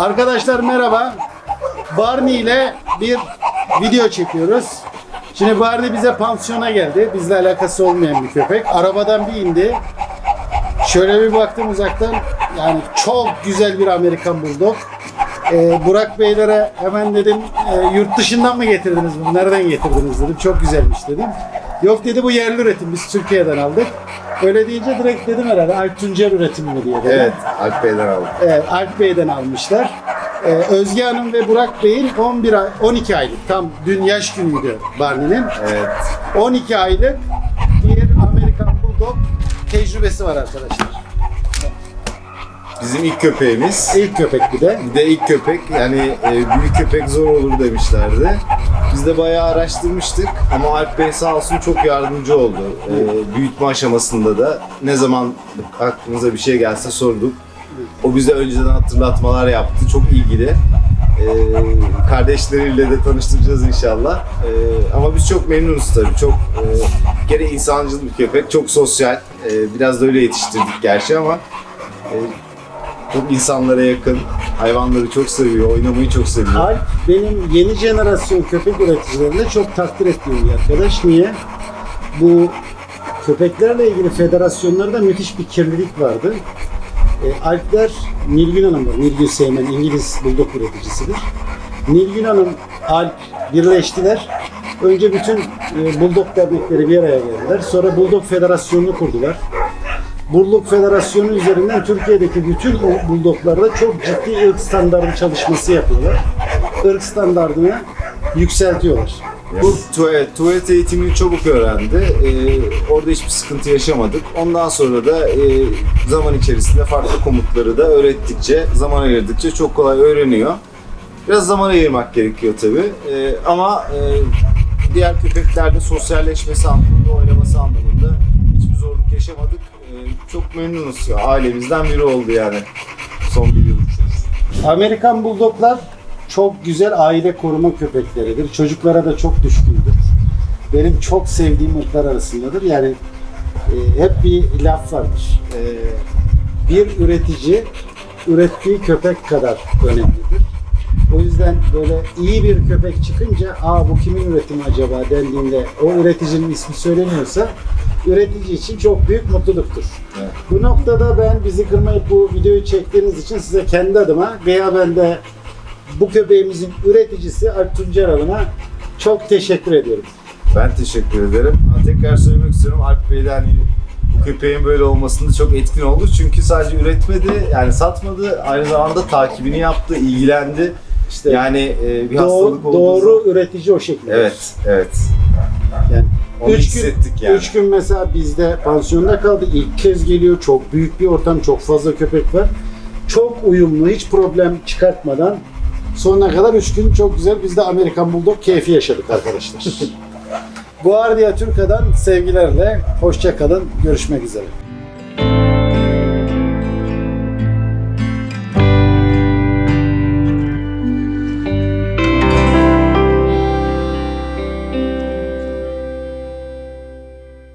Arkadaşlar merhaba. Barney ile bir video çekiyoruz. Şimdi Barney bize pansiyona geldi. Bizle alakası olmayan bir köpek. Arabadan bir indi. Şöyle bir baktım uzaktan. Yani çok güzel bir Amerikan Bulldog. Ee, Burak Beylere hemen dedim e, yurt dışından mı getirdiniz bunu? Nereden getirdiniz dedim. Çok güzelmiş dedim. Yok dedi bu yerli üretim. Biz Türkiye'den aldık. Öyle deyince direkt dedim herhalde Alp Tuncer üretimi mi diye dedim. Evet, Alp Bey'den aldım. Evet, Alp Bey'den almışlar. Ee, Özge Hanım ve Burak Bey'in 11 ay, 12 aylık tam dün yaş günüydü Barney'nin. Evet. 12 aylık bir Amerikan Bulldog tecrübesi var arkadaşlar. Bizim ilk köpeğimiz. İlk köpek bir de. Bir de ilk köpek yani e, büyük köpek zor olur demişlerdi. Biz de bayağı araştırmıştık ama Alp Bey sağ olsun çok yardımcı oldu. E, büyütme aşamasında da ne zaman aklımıza bir şey gelse sorduk. O bize önceden hatırlatmalar yaptı. Çok ilgili. E, kardeşleriyle de tanıştıracağız inşallah. E, ama biz çok memnunuz tabii. Çok e, gene insancıl bir köpek. Çok sosyal. E, biraz da öyle yetiştirdik gerçi ama e, çok insanlara yakın. Hayvanları çok seviyor. Oynamayı çok seviyor. Alp benim yeni jenerasyon köpek üreticilerinde çok takdir ettiğim bir arkadaş. Niye? Bu köpeklerle ilgili federasyonlarda müthiş bir kirlilik vardı. E, Alpler, Nilgün Hanım var. Nilgün Seymen, İngiliz Bulldog üreticisidir. Nilgün Hanım, Alp birleştiler. Önce bütün e, Bulldog dernekleri bir araya geldiler. Sonra Bulldog Federasyonu'nu kurdular. Bulldog Federasyonu üzerinden Türkiye'deki bütün Bulldoglarda çok ciddi ırk standardı çalışması yapıyorlar. Irk standartını yükseltiyorlar. Bu tuvalet, tuvalet eğitimini çabuk öğrendi. Ee, orada hiçbir sıkıntı yaşamadık. Ondan sonra da e, zaman içerisinde farklı komutları da öğrettikçe, zaman ayırdıkça çok kolay öğreniyor. Biraz zaman ayırmak gerekiyor tabii. Ee, ama e, diğer köpeklerde sosyalleşmesi anlamında, oynaması anlamında yaşamadık. Ee, çok memnunuz ya. Ailemizden biri oldu yani son bir yıl. Amerikan Bulldoglar çok güzel aile koruma köpekleridir. Çocuklara da çok düşkündür. Benim çok sevdiğim ırklar arasındadır. Yani e, hep bir laf vardır. E, bir üretici ürettiği köpek kadar önemlidir. O yüzden böyle iyi bir köpek çıkınca aa bu kimin üretimi acaba dendiğinde o üreticinin ismi söyleniyorsa üretici için çok büyük mutluluktur. Evet. Bu noktada ben bizi kırmayıp bu videoyu çektiğiniz için size kendi adıma veya ben de bu köpeğimizin üreticisi Alp Tuncer Alın'a çok teşekkür ediyorum. Ben teşekkür ederim. Tekrar söylemek istiyorum Alp Bey'den hani bu köpeğin böyle olmasında çok etkin oldu. Çünkü sadece üretmedi, yani satmadı, aynı zamanda takibini yaptı, ilgilendi. İşte Yani e, bir doğru, hastalık olduğu doğru üretici o şekilde. Evet, evet. Yani Onu üç gün, hissettik yani. üç gün mesela bizde pansiyonda kaldı. İlk kez geliyor. Çok büyük bir ortam. Çok fazla köpek var. Çok uyumlu. Hiç problem çıkartmadan sonuna kadar 3 gün çok güzel. Biz de Amerikan Bulldog keyfi yaşadık arkadaşlar. Guardia Türka'dan sevgilerle. Hoşça kalın. Görüşmek üzere.